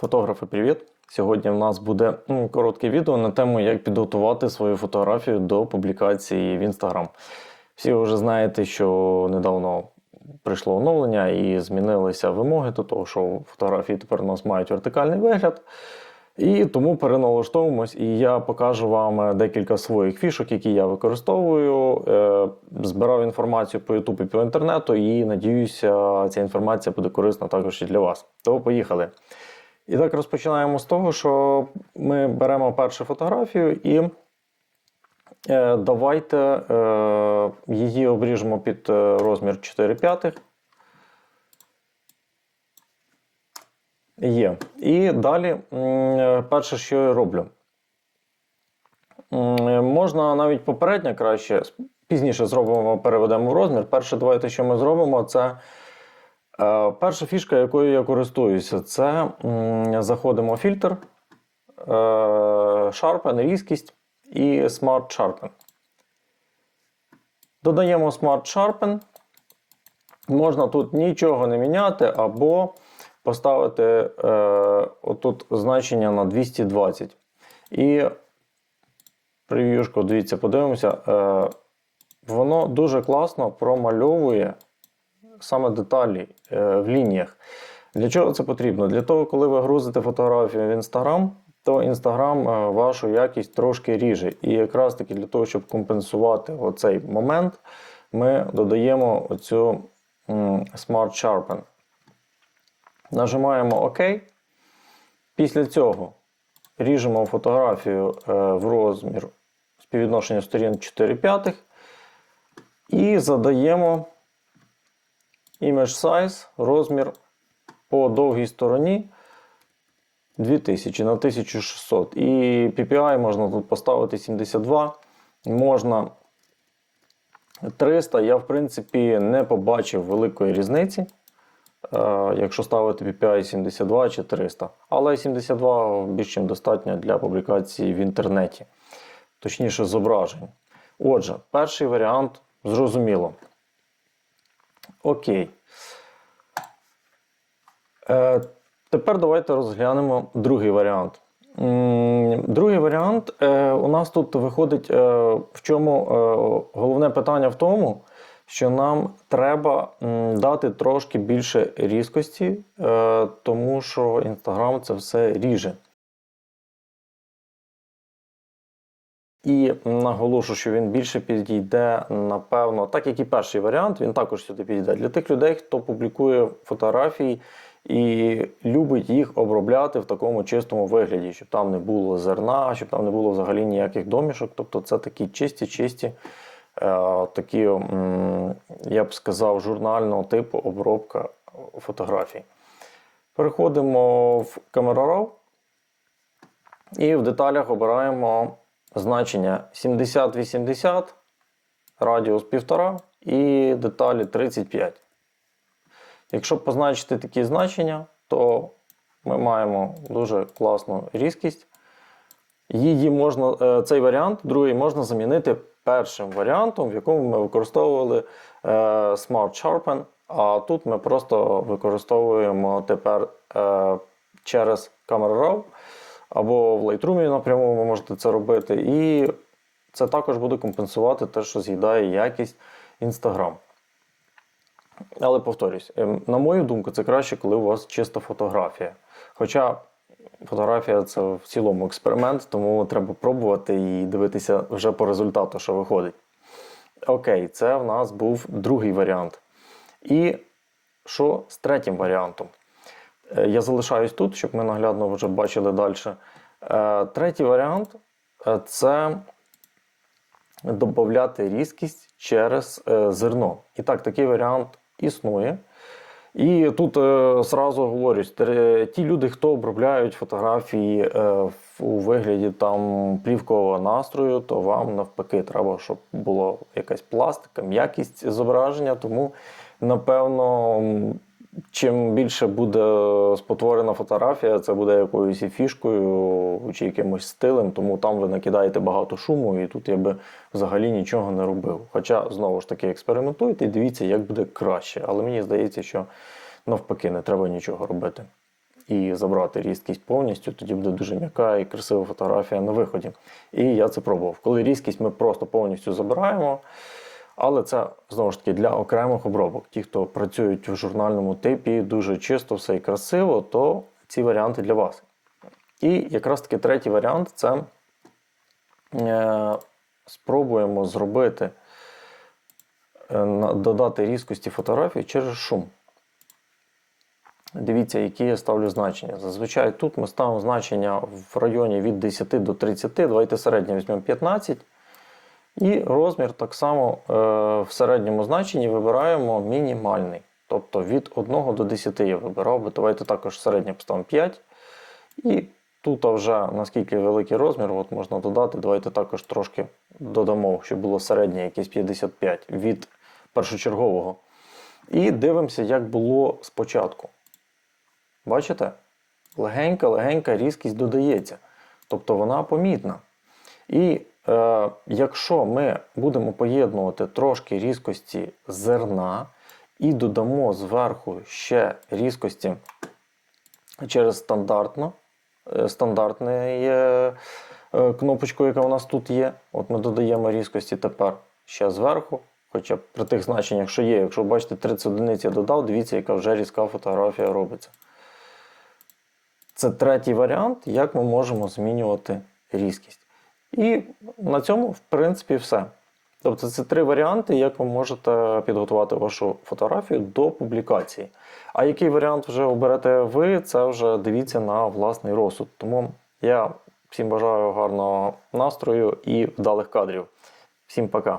Фотографи, привіт! Сьогодні в нас буде м, коротке відео на тему, як підготувати свою фотографію до публікації в Instagram. Всі вже знаєте, що недавно прийшло оновлення і змінилися вимоги до того, що фотографії тепер у нас мають вертикальний вигляд. І тому переналаштовуємось, і я покажу вам декілька своїх фішок, які я використовую. Е, Збирав інформацію по YouTube і по інтернету, і надіюся, ця інформація буде корисна також і для вас. Тому поїхали. І так розпочинаємо з того, що ми беремо першу фотографію і е, давайте е, її обріжемо під е, розмір 4 п'ятих. Є. І далі, перше, що я роблю. Можна навіть попередньо краще, пізніше зробимо, переведемо в розмір. Перше, давайте, що ми зробимо, це перша фішка, якою я користуюся, це заходимо в фільтр, е, Sharpen, різкість і Smart Sharpen. Додаємо Smart Sharpen. Можна тут нічого не міняти, або поставити е, отут значення на 220. І прев'юшку, дивіться, подивимося, е, воно дуже класно промальовує саме деталі е, в лініях. Для чого це потрібно? Для того, коли ви грузите фотографію в Instagram, то Instagram е, вашу якість трошки ріже. І якраз таки для того, щоб компенсувати оцей момент, ми додаємо оцю Smart Sharpen. Нажимаємо ОК. Після цього ріжемо фотографію е, в розмір співвідношення сторін 4 п'ятих і задаємо image size, розмір по довгій стороні 2000 на 1600. І PPI можна тут поставити 72, можна 300. Я, в принципі, не побачив великої різниці. Е, якщо ставити PPI 72 чи 300. Але 72 більш чим достатньо для публікації в інтернеті, точніше зображень. Отже, перший варіант зрозуміло. Окей. Е, тепер давайте розглянемо другий варіант. Другий варіант е, у нас тут виходить, е, в чому е, головне питання в тому, що нам треба дати трошки більше різкості, е, тому що Instagram це все ріже. І наголошу, що він більше підійде, напевно, так як і перший варіант, він також сюди підійде для тих людей, хто публікує фотографії і любить їх обробляти в такому чистому вигляді, щоб там не було зерна, щоб там не було взагалі ніяких домішок. Тобто це такі чисті-чисті, е, такі, м, я б сказав, журнального типу обробка фотографій. Переходимо в Camera і в деталях обираємо значення 70-80, радіус 1,5 і деталі 35. Якщо позначити такі значення, то ми маємо дуже класну різкість. Її можна, е, Цей варіант, другий, можна замінити першим варіантом, в якому ми використовували е, Smart Sharpen. А тут ми просто використовуємо тепер е, через Camera Raw або в Lightroom напряму ви можете це робити. І це також буде компенсувати те, що з'їдає якість Instagram. Але повторюсь, ем, на мою думку, це краще, коли у вас чиста фотографія. Хоча фотографія це в цілому експеримент, тому треба пробувати і дивитися вже по результату, що виходить. Окей, це в нас був другий варіант. І що з третім варіантом? Е, Я залишаюсь тут, щоб ми наглядно вже бачили далі. Е, Третій варіант е, це додати різкість через зерно. І так, такий варіант існує. І тут зразу говорю, ті люди, хто обробляють фотографії у вигляді там плівкового настрою, то вам навпаки треба, щоб було якась пластика, м'якість зображення. Тому, напевно, чим більше буде спотворена фотографія, це буде якоюсь фішкою чи якимось стилем, тому там ви накидаєте багато шуму, і тут я би взагалі нічого не робив. Хоча, знову ж таки, експериментуйте і дивіться, як буде краще. Але мені здається, що навпаки не треба нічого робити. і забрати різкість повністю, тоді буде дуже м'яка і красива фотографія на виході. І я це пробував. Коли різкість ми просто повністю забираємо, але це знову ж таки для окремих обробок. Ті, хто працюють в журнальному типі, дуже чисто все і красиво, то ці варіанти для вас. І якраз таки третій варіант це е, спробуємо зробити, е, додати різкості фотографії через шум. Дивіться, які я ставлю значення. Зазвичай тут ми ставимо значення в районі від 10 до 30. Давайте середнє візьмемо 15. І розмір так само е, в середньому значенні вибираємо мінімальний. Тобто від 1 до 10 я вибирав, бо давайте також середнє поставимо 5. І тут вже наскільки великий розмір, от можна додати. Давайте також трошки додамо, щоб було середнє якесь 55 від першочергового. І дивимося, як було спочатку. Бачите? Легенька-легенька різкість додається. Тобто вона помітна. І е, якщо ми будемо поєднувати трошки різкості зерна і додамо зверху ще різкості через стандартну, е, е, е, кнопочку, яка у нас тут є. От ми додаємо різкості тепер ще зверху. Хоча при тих значеннях, що є. Якщо бачите 30 одиниць я додав, дивіться, яка вже різка фотографія робиться. Це третій варіант, як ми можемо змінювати різкість. І на цьому, в принципі, все. Тобто, це три варіанти, як ви можете підготувати вашу фотографію до публікації. А який варіант вже оберете ви, це вже дивіться на власний розсуд. Тому я всім бажаю гарного настрою і вдалих кадрів. Всім пока!